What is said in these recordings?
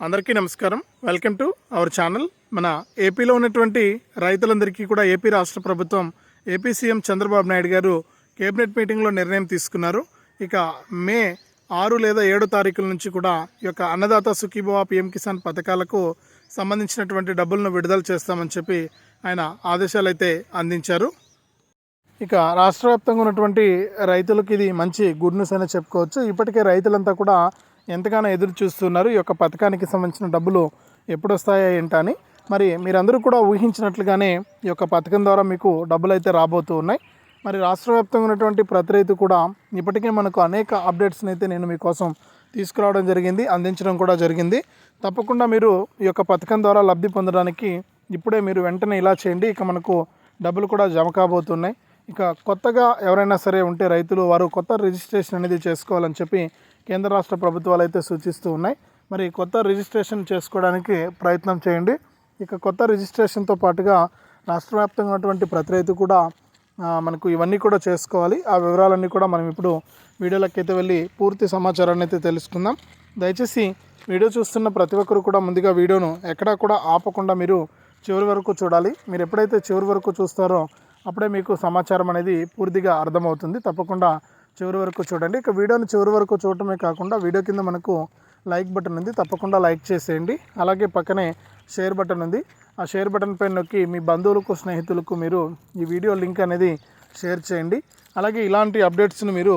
అందరికీ నమస్కారం. Welcome to our channel మన ఏపీలో ఉన్నటువంటి రైతులందరికీ కూడా ఏపీ రాష్ట్ర ప్రభుత్వం ఏపీ సీఎం చంద్రబాబు నాయుడు గారు కేబినెట్ మీటింగ్లో నిర్ణయం తీసుకున్నారు. ఇక మే ఆరు లేదా ఏడో తారీఖుల నుంచి కూడా ఈ యొక్క అన్నదాత సుఖీభవ పిఎం కిసాన్ పథకాలకు సంబంధించినటువంటి డబ్బులను విడుదల చేస్తామని చెప్పి ఆయన ఆదేశాలు అయితే అందించారు. ఇక రాష్ట్ర వ్యాప్తంగా ఉన్నటువంటి రైతులకు ఇది మంచి గుడ్ న్యూస్ అని చెప్పుకోవచ్చు. ఇప్పటికే రైతులంతా కూడా ఎంతగానో ఎదురు చూస్తున్నారు. ఈ యొక్క పథకానికి సంబంధించిన డబ్బులు ఎప్పుడు వస్తాయా ఏంటని మరి మీరందరూ కూడా ఊహించినట్లుగానే ఈ యొక్క పథకం ద్వారా మీకు డబ్బులు అయితే రాబోతూ ఉన్నాయి. మరి రాష్ట్ర వ్యాప్తంగా ఉన్నటువంటి ప్రతి రైతు కూడా ఇప్పటికే మనకు అనేక అప్డేట్స్ని అయితే నేను మీకోసం తీసుకురావడం జరిగింది అందించడం కూడా జరిగింది. తప్పకుండా మీరు ఈ యొక్క పథకం ద్వారా లబ్ధి పొందడానికి ఇప్పుడే మీరు వెంటనే ఇలా చేయండి. ఇక మనకు డబ్బులు కూడా జమ కాబోతున్నాయి. ఇక కొత్తగా ఎవరైనా సరే ఉంటే రైతులు వారు కొత్త రిజిస్ట్రేషన్ అనేది చేసుకోవాలని చెప్పి కేంద్ర రాష్ట్ర ప్రభుత్వాలు అయితే సూచిస్తూ ఉన్నాయి. మరి కొత్త రిజిస్ట్రేషన్ చేసుకోవడానికి ప్రయత్నం చేయండి. ఇక కొత్త రిజిస్ట్రేషన్తో పాటుగా రాష్ట్ర వ్యాప్తంగా ఉన్నటువంటి ప్రతి రైతు కూడా మనకు ఇవన్నీ కూడా చేసుకోవాలి. ఆ వివరాలన్నీ కూడా మనం ఇప్పుడు వీడియోలోకి అయితే వెళ్ళి పూర్తి సమాచారాన్ని అయితే తెలుసుకుందాం. దయచేసి వీడియో చూస్తున్న ప్రతి ఒక్కరు కూడా ముందుగా వీడియోను ఎక్కడా కూడా ఆపకుండా మీరు చివరి వరకు చూడాలి. మీరు ఎప్పుడైతే చివరి వరకు చూస్తారో అప్పుడే మీకు సమాచారం అనేది పూర్తిగా అర్థమవుతుంది. తప్పకుండా చివరి వరకు చూడండి. ఇక వీడియోని చివరి వరకు చూడటమే కాకుండా వీడియో కింద మనకు లైక్ బటన్ ఉంది. తప్పకుండా లైక్ చేసేయండి. అలాగే పక్కనే షేర్ బటన్ ఉంది. ఆ షేర్ బటన్ పైన నొక్కి మీ బంధువులకు స్నేహితులకు మీరు ఈ వీడియో లింక్ అనేది షేర్ చేయండి. అలాగే ఇలాంటి అప్డేట్స్ని మీరు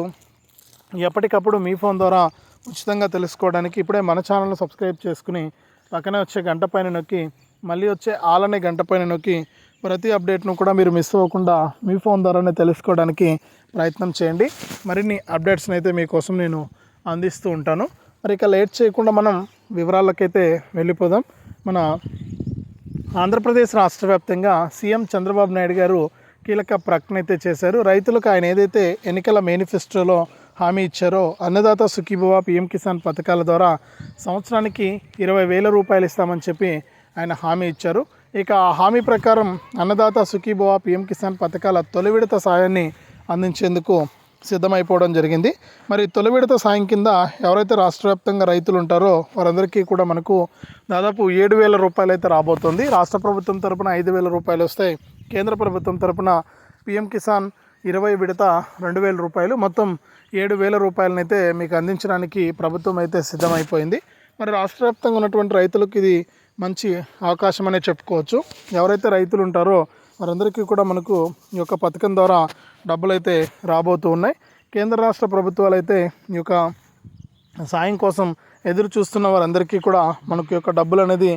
ఎప్పటికప్పుడు మీ ఫోన్ ద్వారా ఉచితంగా తెలుసుకోవడానికి ఇప్పుడే మన ఛానల్ను సబ్స్క్రైబ్ చేసుకుని పక్కనే వచ్చే గంట పైన నొక్కి మళ్ళీ వచ్చే ఆలనే గంట పైన నొక్కి ప్రతి అప్డేట్ను కూడా మీరు మిస్ అవ్వకుండా మీ ఫోన్ ద్వారానే తెలుసుకోవడానికి ప్రయత్నం చేయండి. మరిన్ని అప్డేట్స్ని అయితే మీకోసం నేను అందిస్తూ ఉంటాను. మరి ఇక లేట్ చేయకుండా మనం వివరాలకైతే వెళ్ళిపోదాం. మన ఆంధ్రప్రదేశ్ రాష్ట్ర వ్యాప్తంగా సీఎం చంద్రబాబు నాయుడు గారు కీలక ప్రకటన అయితే చేశారు. రైతులకు ఆయన ఏదైతే ఎన్నికల మేనిఫెస్టోలో హామీ ఇచ్చారో అన్నదాత సుఖీభవ పిఎం కిసాన్ పథకాల ద్వారా సంవత్సరానికి ఇరవై వేల రూపాయలు ఇస్తామని చెప్పి ఆయన హామీ ఇచ్చారు. ఇక ఆ హామీ ప్రకారం అన్నదాత సుఖీభవ పిఎం కిసాన్ పథకాల తొలి విడత సాయాన్ని అందించేందుకు సిద్ధమైపోవడం జరిగింది. మరి తొలి విడత సాయం కింద ఎవరైతే రాష్ట్ర వ్యాప్తంగా రైతులు ఉంటారో వారందరికీ కూడా మనకు దాదాపు ఏడు వేల రూపాయలు అయితే రాబోతుంది. రాష్ట్ర ప్రభుత్వం తరపున ఐదు వేల రూపాయలు వస్తాయి. కేంద్ర ప్రభుత్వం తరపున పిఎం కిసాన్ ఇరవై విడత రెండు వేల రూపాయలు. మొత్తం ఏడు వేల రూపాయలనైతే మీకు అందించడానికి ప్రభుత్వం అయితే సిద్ధమైపోయింది. మరి రాష్ట్ర వ్యాప్తంగా ఉన్నటువంటి రైతులకు ఇది మంచి అవకాశం అనే చెప్పుకోవచ్చు. ఎవరైతే రైతులు ఉంటారో వారందరికీ కూడా మనకు ఈ యొక్క పథకం ద్వారా డబ్బులు అయితే రాబోతూ ఉన్నాయి. కేంద్ర రాష్ట్ర ప్రభుత్వాలు అయితే ఈ యొక్క సాయం కోసం ఎదురు చూస్తున్న వారందరికీ కూడా మనకు యొక్క డబ్బులు అనేది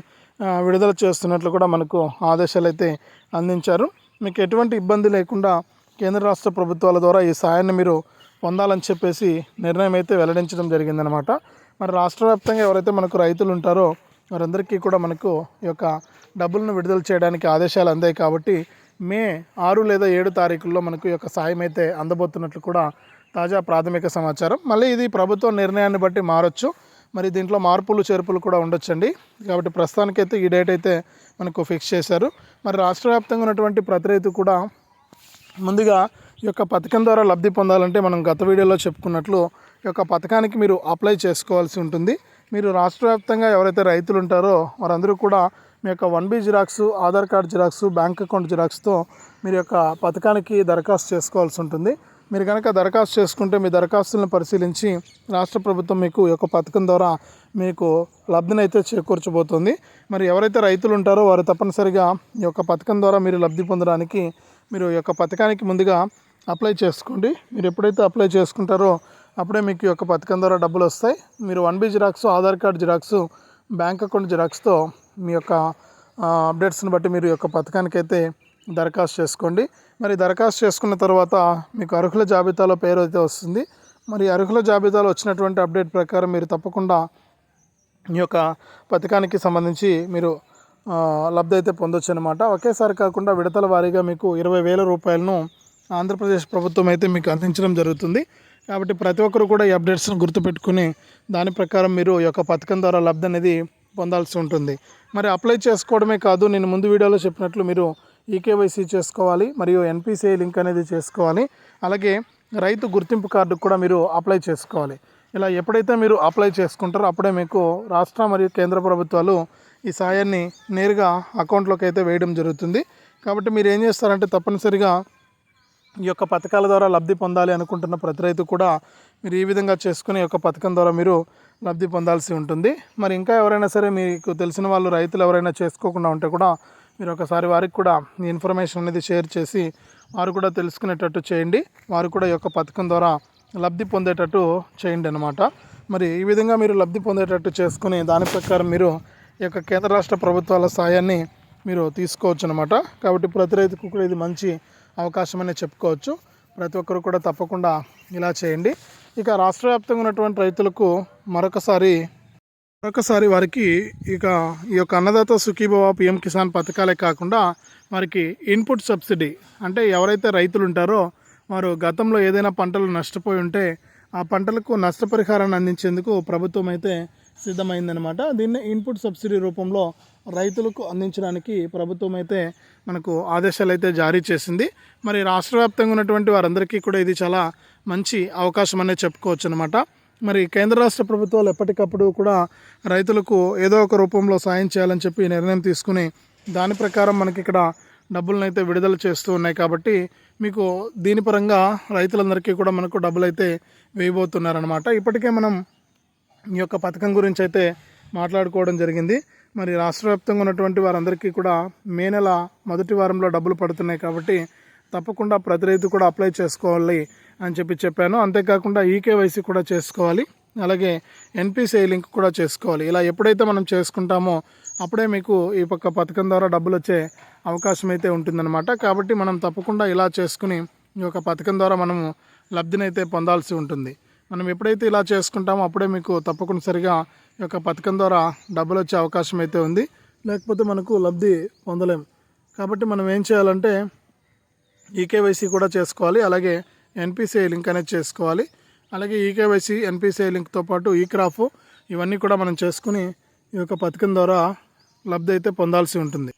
విడుదల చేస్తున్నట్లు కూడా మనకు ఆదేశాలు అయితే అందించారు. మీకు ఎటువంటి ఇబ్బంది లేకుండా కేంద్ర రాష్ట్ర ప్రభుత్వాల ద్వారా ఈ సాయాన్ని మీరు పొందాలని చెప్పేసి నిర్ణయం అయితే వెల్లడించడం జరిగిందనమాట మరి రాష్ట్ర వ్యాప్తంగా ఎవరైతే మనకు రైతులు ఉంటారో వారందరికీ కూడా మనకు ఈ యొక్క డబ్బులను విడుదల చేయడానికి ఆదేశాలు అందాయి కాబట్టి మే ఆరు లేదా ఏడు తారీఖుల్లో మనకు ఈ యొక్క సాయం అయితే అందబోతున్నట్లు కూడా తాజా ప్రాథమిక సమాచారం. మళ్ళీ ఇది ప్రభుత్వ నిర్ణయాన్ని బట్టి మారొచ్చు. మరి దీంట్లో మార్పులు చేర్పులు కూడా ఉండొచ్చండి. కాబట్టి ప్రస్తుతానికైతే ఈ డేట్ అయితే మనకు ఫిక్స్ చేశారు. మరి రాష్ట్ర వ్యాప్తంగా ఉన్నటువంటి ప్రతి రైతు కూడా ముందుగా ఈ యొక్క పథకం ద్వారా లబ్ధి పొందాలంటే మనం గత వీడియోలో చెప్పుకున్నట్లు ఈ యొక్క పథకానికి మీరు అప్లై చేసుకోవాల్సి ఉంటుంది. మీరు రాష్ట్ర వ్యాప్తంగా ఎవరైతే రైతులు ఉంటారో వారందరూ కూడా మీ యొక్క one B xerox Aadhaar card xerox bank account జిరాక్స్తో మీరు యొక్క పథకానికి దరఖాస్తు చేసుకోవాల్సి ఉంటుంది. మీరు కనుక దరఖాస్తు చేసుకుంటే మీ దరఖాస్తులను పరిశీలించి రాష్ట్ర ప్రభుత్వం మీకు ఈ యొక్క పథకం ద్వారా మీకు లబ్ధినైతే చేకూర్చబోతుంది. మరి ఎవరైతే రైతులు ఉంటారో వారు తప్పనిసరిగా ఈ యొక్క పథకం ద్వారా మీరు లబ్ధి పొందడానికి మీరు ఈ యొక్క పథకానికి ముందుగా అప్లై చేసుకోండి. మీరు ఎప్పుడైతే అప్లై చేసుకుంటారో అప్పుడే మీకు యొక్క పథకం ద్వారా డబ్బులు వస్తాయి. మీరు one B xerox Aadhaar card xerox bank account జిరాక్స్తో మీ యొక్క అప్డేట్స్ని బట్టి మీరు యొక్క పథకానికి అయితే దరఖాస్తు చేసుకోండి. మరి దరఖాస్తు చేసుకున్న తర్వాత మీకు అర్హుల జాబితాలో పేరు అయితే వస్తుంది. మరి అర్హుల జాబితాలో వచ్చినటువంటి అప్డేట్ ప్రకారం మీరు తప్పకుండా మీ యొక్క పథకానికి సంబంధించి మీరు లబ్ధి అయితే పొందొచ్చు అనమాట ఒకేసారి కాకుండా విడతల వారీగా మీకు ఇరవై వేల రూపాయలను ఆంధ్రప్రదేశ్ ప్రభుత్వం అయితే మీకు అందించడం జరుగుతుంది. కాబట్టి ప్రతి ఒక్కరు కూడా ఈ అప్డేట్స్ని గుర్తుపెట్టుకుని దాని ప్రకారం మీరు ఈ యొక్క పథకం ద్వారా లబ్ధి అనేది పొందాల్సి ఉంటుంది. మరి అప్లై చేసుకోవడమే కాదు నేను ముందు వీడియోలో చెప్పినట్లు మీరు ఈకేవైసీ చేసుకోవాలి మరియు ఎన్పిసిఐ లింక్ అనేది చేసుకోవాలి అలాగే రైతు గుర్తింపు కార్డు కూడా మీరు అప్లై చేసుకోవాలి. ఇలా ఎప్పుడైతే మీరు అప్లై చేసుకుంటారో అప్పుడే మీకు రాష్ట్ర మరియు కేంద్ర ప్రభుత్వాలు ఈ సాయాన్ని నేరుగా అకౌంట్లోకి అయితే వేయడం జరుగుతుంది. కాబట్టి మీరు ఏం చేస్తారంటే తప్పనిసరిగా ఈ యొక్క పథకాల ద్వారా లబ్ధి పొందాలి అనుకుంటున్న ప్రతి రైతు కూడా మీరు ఈ విధంగా చేసుకుని ఈ యొక్క పథకం ద్వారా మీరు లబ్ధి పొందాల్సి ఉంటుంది. మరి ఇంకా ఎవరైనా సరే మీకు తెలిసిన వాళ్ళు రైతులు ఎవరైనా చేసుకోకుండా ఉంటే కూడా మీరు ఒకసారి వారికి కూడా ఈ ఇన్ఫర్మేషన్ అనేది షేర్ చేసి వారు కూడా తెలుసుకునేటట్టు చేయండి. వారు కూడా ఈ యొక్క పథకం ద్వారా లబ్ధి పొందేటట్టు చేయండి అనమాట మరి ఈ విధంగా మీరు లబ్ధి పొందేటట్టు చేసుకుని దాని ప్రకారం మీరు ఈ యొక్క కేంద్ర రాష్ట్ర ప్రభుత్వాల సాయాన్ని మీరు తీసుకోవచ్చు అనమాట కాబట్టి ప్రతి రైతుకు కూడా ఇది మంచి అవకాశం చెప్పుకోవచ్చు. ప్రతి ఒక్కరు కూడా తప్పకుండా ఇలా చేయండి. ఇక రాష్ట్ర వ్యాప్తంగా ఉన్నటువంటి రైతులకు మరొకసారి మరొకసారి వారికి ఇక ఈ యొక్క అన్నదాత సుఖీభవ పిఎం కిసాన్ పథకాలే కాకుండా వారికి ఇన్పుట్ సబ్సిడీ అంటే ఎవరైతే రైతులు ఉంటారో వారు గతంలో ఏదైనా పంటలు నష్టపోయి ఉంటే ఆ పంటలకు నష్టపరిహారాన్ని అందించేందుకు ప్రభుత్వం అయితే సిద్ధమైందనమాట దీన్ని ఇన్పుట్ సబ్సిడీ రూపంలో రైతులకు అందించడానికి ప్రభుత్వం అయితే మనకు ఆదేశాలు అయితే జారీ చేసింది. మరి రాష్ట్ర వ్యాప్తంగా ఉన్నటువంటి వారందరికీ కూడా ఇది చాలా మంచి అవకాశం అనేది చెప్పుకోవచ్చు అనమాట మరి కేంద్ర రాష్ట్ర ప్రభుత్వాలు ఎప్పటికప్పుడు కూడా రైతులకు ఏదో ఒక రూపంలో సాయం చేయాలని చెప్పి నిర్ణయం తీసుకుని దాని ప్రకారం మనకి ఇక్కడ డబ్బులను అయితే విడుదల చేస్తూ ఉన్నాయి కాబట్టి మీకు దీని పరంగా రైతులందరికీ కూడా మనకు డబ్బులు అయితే వేయబోతున్నారనమాట ఇప్పటికే మనం ఈ యొక్క పథకం గురించి అయితే మాట్లాడుకోవడం జరిగింది. మరి రాష్ట్ర వ్యాప్తంగా ఉన్నటువంటి వారందరికీ కూడా మే నెల మొదటి వారంలో డబ్బులు పడుతున్నాయి కాబట్టి తప్పకుండా ప్రతి రైతు కూడా అప్లై చేసుకోవాలి అని చెప్పి చెప్పాను. అంతేకాకుండా ఈకేవైసీ కూడా చేసుకోవాలి. అలాగే ఎన్పిసిఐ లింక్ కూడా చేసుకోవాలి. ఇలా ఎప్పుడైతే మనం చేసుకుంటామో అప్పుడే మీకు ఈ పక్క పథకం ద్వారా డబ్బులు వచ్చే అవకాశం అయితే ఉంటుందన్నమాట. కాబట్టి మనం తప్పకుండా ఇలా చేసుకుని ఈ యొక్క పథకం ద్వారా మనము లబ్ధినైతే పొందాల్సి ఉంటుంది. మనం ఎప్పుడైతే ఇలా చేసుకుంటామో అప్పుడే మీకు తప్పనిసరిగా ఈ యొక్క పథకం ద్వారా డబ్బులు వచ్చే అవకాశం అయితే ఉంది. లేకపోతే మనకు లబ్ధి పొందలేము కాబట్టి మనం ఏం చేయాలంటే ఈకేవైసీ కూడా చేసుకోవాలి. అలాగే ఎన్పిసిఐ లింక్ అనేది చేసుకోవాలి. అలాగే ఈకేవైసీ ఎన్పిసిఐ లింక్తో పాటు ఈ క్రాఫ్ ఇవన్నీ కూడా మనం చేసుకుని ఈ యొక్క పథకం ద్వారా లబ్ధి అయితే పొందాల్సి ఉంటుంది.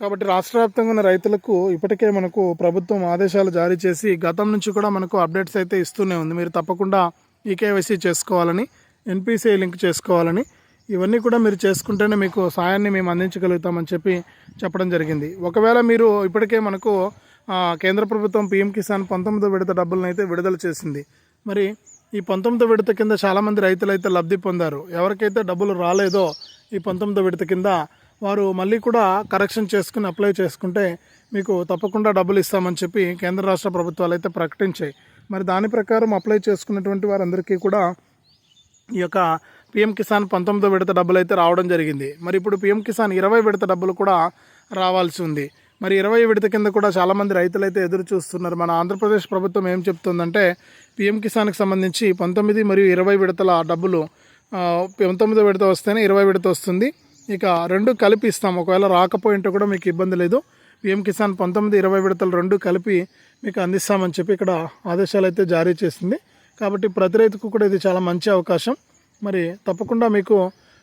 కాబట్టి రాష్ట్ర వ్యాప్తంగా ఉన్న రైతులకు ఇప్పటికే మనకు ప్రభుత్వం ఆదేశాలు జారీ చేసి గతం నుంచి కూడా మనకు అప్డేట్స్ అయితే ఇస్తూనే ఉంది. మీరు తప్పకుండా ఈకేవైసీ చేసుకోవాలని ఎన్పిసిఐ లింక్ చేసుకోవాలని ఇవన్నీ కూడా మీరు చేసుకుంటేనే మీకు సాయాన్ని మేము అందించగలుగుతామని చెప్పి చెప్పడం జరిగింది. ఒకవేళ మీరు ఇప్పటికే మనకు కేంద్ర ప్రభుత్వం పీఎం కిసాన్ పంతొమ్మిదో విడత డబ్బులను అయితే విడుదల చేసింది. మరి ఈ పంతొమ్మిదో విడత కింద చాలామంది రైతులు అయితే లబ్ధి పొందారు. ఎవరికైతే డబ్బులు రాలేదో ఈ పంతొమ్మిదో విడత కింద వారు మళ్ళీ కూడా కరెక్షన్ చేసుకుని అప్లై చేసుకుంటే మీకు తప్పకుండా డబ్బులు ఇస్తామని చెప్పి కేంద్ర రాష్ట్ర ప్రభుత్వాలు అయితే ప్రకటించాయి. మరి దాని ప్రకారం అప్లై చేసుకున్నటువంటి వారందరికీ కూడా ఈ యొక్క పిఎం కిసాన్ పంతొమ్మిదో విడత డబ్బులు అయితే రావడం జరిగింది. మరి ఇప్పుడు పిఎం కిసాన్ ఇరవై విడత డబ్బులు కూడా రావాల్సి ఉంది. మరి ఇరవై విడత కింద కూడా చాలామంది రైతులు అయితే ఎదురు చూస్తున్నారు. మన ఆంధ్రప్రదేశ్ ప్రభుత్వం ఏం చెప్తుందంటే పిఎం కిసాన్కి సంబంధించి పంతొమ్మిది మరియు ఇరవై విడతల డబ్బులు పంతొమ్మిదో విడత వస్తేనే ఇరవై విడత వస్తుంది. ఇక రెండు కలిపి ఇస్తాం. ఒకవేళ రాకపోయింటే కూడా మీకు ఇబ్బంది లేదు. పిఎం కిసాన్ పంతొమ్మిది ఇరవై విడతలు రెండు కలిపి మీకు అందిస్తామని చెప్పి ఇక్కడ ఆదేశాలు అయితే జారీ చేసింది. కాబట్టి ప్రతి రైతుకు కూడా ఇది చాలా మంచి అవకాశం. మరి తప్పకుండా మీకు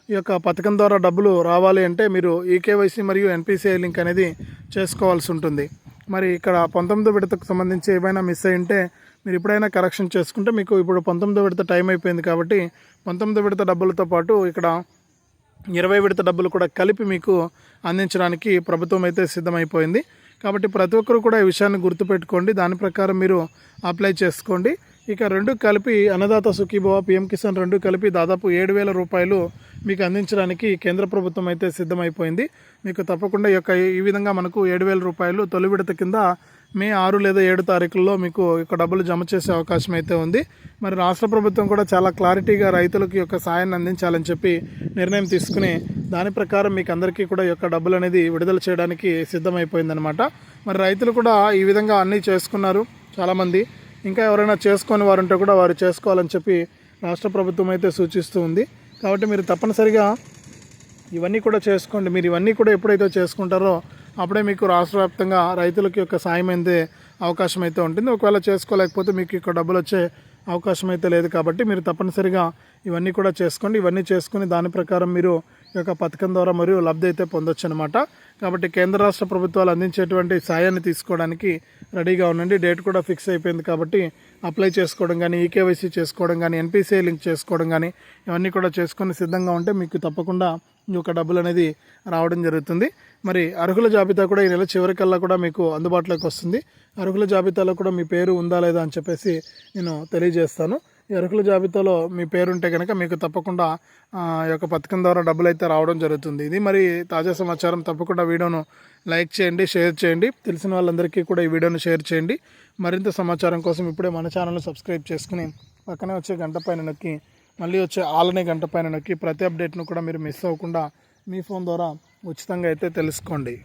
ఈ యొక్క పథకం ద్వారా డబ్బులు రావాలి అంటే మీరు ఈకేవైసీ మరియు ఎన్పిసిఐ లింక్ అనేది చేసుకోవాల్సి ఉంటుంది. మరి ఇక్కడ పంతొమ్మిదో విడతకు సంబంధించి ఏమైనా మిస్ అయి ఉంటే మీరు ఎప్పుడైనా కరెక్షన్ చేసుకుంటే మీకు ఇప్పుడు పంతొమ్మిదో విడత టైం అయిపోయింది కాబట్టి పంతొమ్మిదో విడత డబ్బులతో పాటు ఇక్కడ ఇరవై విడత డబ్బులు కూడా కలిపి మీకు అందించడానికి ప్రభుత్వం అయితే సిద్ధమైపోయింది. కాబట్టి ప్రతి ఒక్కరు కూడా ఈ విషయాన్ని గుర్తుపెట్టుకోండి. దాని ప్రకారం మీరు అప్లై చేసుకోండి. ఇక రెండు కలిపి అన్నదాత సుఖీభవ పిఎం కిసాన్ రెండు కలిపి దాదాపు ఏడు వేల రూపాయలు మీకు అందించడానికి కేంద్ర ప్రభుత్వం అయితే సిద్ధమైపోయింది. మీకు తప్పకుండా ఈ యొక్క ఈ విధంగా మనకు ఏడు వేల రూపాయలు తొలి విడత కింద మే ఆరు లేదా ఏడు తారీఖుల్లో మీకు యొక్క డబ్బులు జమ చేసే అవకాశం అయితే ఉంది. మరి రాష్ట్ర ప్రభుత్వం కూడా చాలా క్లారిటీగా రైతులకు యొక్క సాయాన్ని అందించాలని చెప్పి నిర్ణయం తీసుకుని దాని ప్రకారం మీకు అందరికీ కూడా యొక్క డబ్బులు అనేది విడుదల చేయడానికి సిద్ధమైపోయిందనమాట మరి రైతులు కూడా ఈ విధంగా అన్నీ చేసుకున్నారు చాలామంది. ఇంకా ఎవరైనా చేసుకొని వారు ఉంటే కూడా వారు చేసుకోవాలని చెప్పి రాష్ట్ర ప్రభుత్వం అయితే సూచిస్తూ ఉంది. కాబట్టి మీరు తప్పనిసరిగా ఇవన్నీ కూడా చేసుకోండి. మీరు ఇవన్నీ కూడా ఎప్పుడైతే చేసుకుంటారో అప్పుడే మీకు రాష్ట్ర వ్యాప్తంగా రైతులకి యొక్క సాయం అందే అవకాశం అయితే ఉంటుంది. ఒకవేళ చేసుకోలేకపోతే మీకు ఇక్కడ డబ్బులు వచ్చే అవకాశం అయితే లేదు కాబట్టి మీరు తప్పనిసరిగా ఇవన్నీ కూడా చేసుకోండి. ఇవన్నీ చేసుకుని దాని ప్రకారం మీరు ఈ యొక్క పథకం ద్వారా మరియు లబ్ధి అయితే పొందొచ్చు అనమాట కాబట్టి కేంద్ర రాష్ట్ర ప్రభుత్వాలు అందించేటువంటి సాయాన్ని తీసుకోవడానికి రెడీగా ఉండండి. డేట్ కూడా ఫిక్స్ అయిపోయింది కాబట్టి అప్లై చేసుకోవడం కానీ ఈకేవైసీ చేసుకోవడం కానీ ఎన్పిసిఐ లింక్ చేసుకోవడం కానీ ఇవన్నీ కూడా చేసుకొని సిద్ధంగా ఉంటే మీకు తప్పకుండా ఈ యొక్క డబ్బులు అనేది రావడం జరుగుతుంది. మరి అర్హుల జాబితా కూడా ఈ నెల చివరికల్లా కూడా మీకు అందుబాటులోకి వస్తుంది. అర్హుల జాబితాలో కూడా మీ పేరు ఉందా లేదా అని చెప్పేసి నేను తెలియజేస్తాను. అర్హుల జాబితాలో మీ పేరుంటే కనుక మీకు తప్పకుండా ఆ, యొక్క పథకం ద్వారా డబ్బులు అయితే రావడం జరుగుతుంది. ఇది మరి తాజా సమాచారం. తప్పకుండా వీడియోను లైక్ చేయండి షేర్ చేయండి. తెలిసిన వాళ్ళందరికీ కూడా ఈ వీడియోను షేర్ చేయండి. మరింత సమాచారం కోసం ఇప్పుడే మన ఛానల్ని సబ్స్క్రైబ్ చేసుకుని పక్కనే వచ్చే గంట పైన నొక్కి మళ్ళీ వచ్చే ఆలనే గంట పైన నొక్కి ప్రతి అప్డేట్ను కూడా మీరు మిస్ అవ్వకుండా మీ ఫోన్ ద్వారా ఉచితంగా అయితే తెలుసుకోండి.